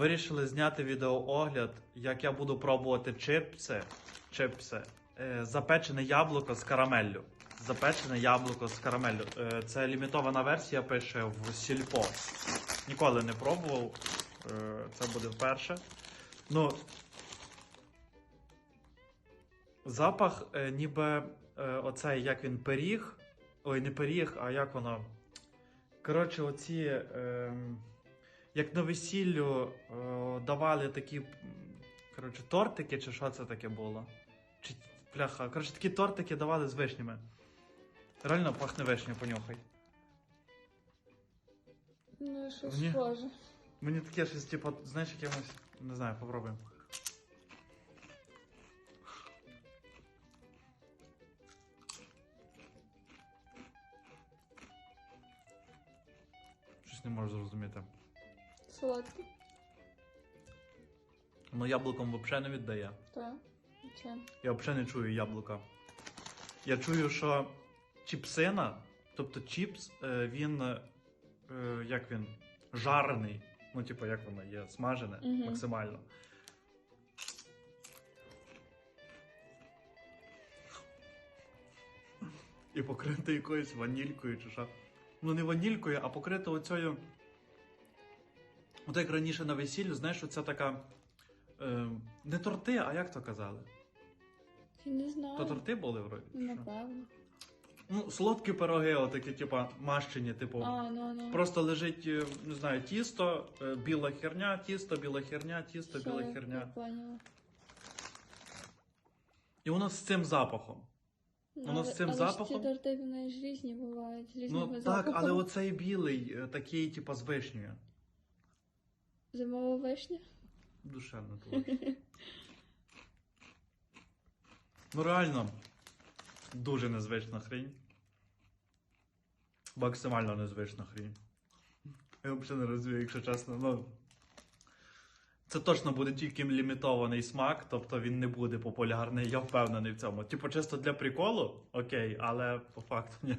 Вирішили зняти відеоогляд, як я буду пробувати чипси, чипси, е, запечене яблуко з карамеллю. Запечене яблуко з карамеллю. Е, це лімітована версія пише в Сільпо. Ніколи не пробував. Е, це буде вперше. Ну, запах, е, ніби е, оцей, як він пиріг. Ой, не пиріг, а як воно. Коротше, оці. ем, як на весіллю е, давали такі коротше, тортики, чи що це таке було? Чи пляха. Коротше, такі тортики давали з вишнями. Реально пахне вишня, понюхай. Ну, що Ні. схоже. Мені таке щось, типу, знаєш, якимось. Не знаю, попробуємо. Щось не можу зрозуміти. Солодкий. Ну, яблуком взагалі не віддає. Так. Це. Я взагалі не чую яблука. Я чую, що чіпсина, тобто чіпс, е, він. е, Як він? Жарений. Ну, типу, як воно є, смажене Мгм. максимально. І покрите якоюсь ванількою чи що. Ну, не ванількою, а покрите оцею. От як раніше на весіллі, знаєш, оця така. Е, не торти, а як то казали? Я не знаю. То торти були вроді? Напевно. Ну, солодкі пироги, отакі, типа, мащені, типу. А, ну, ну. Просто лежить, е, не знаю, тісто, е, біла херня, тісто, біла херня, тісто, Все, біла Я херня. поняла. І воно з цим запахом. Ну, Воно з цим але запахом? ж ці торти, вони ж різні бувають. З різними Ну так, але оцей білий, е, такий, типа, з вишнею. Зимова вишня? Душевно твоє. Ну реально, дуже незвична хрінь. Максимально незвична хрінь. Я взагалі не розумію, якщо чесно. Ну, це точно буде тільки лімітований смак, тобто він не буде популярний, я впевнений в цьому. Типу, чисто для приколу, окей, але по факту ні.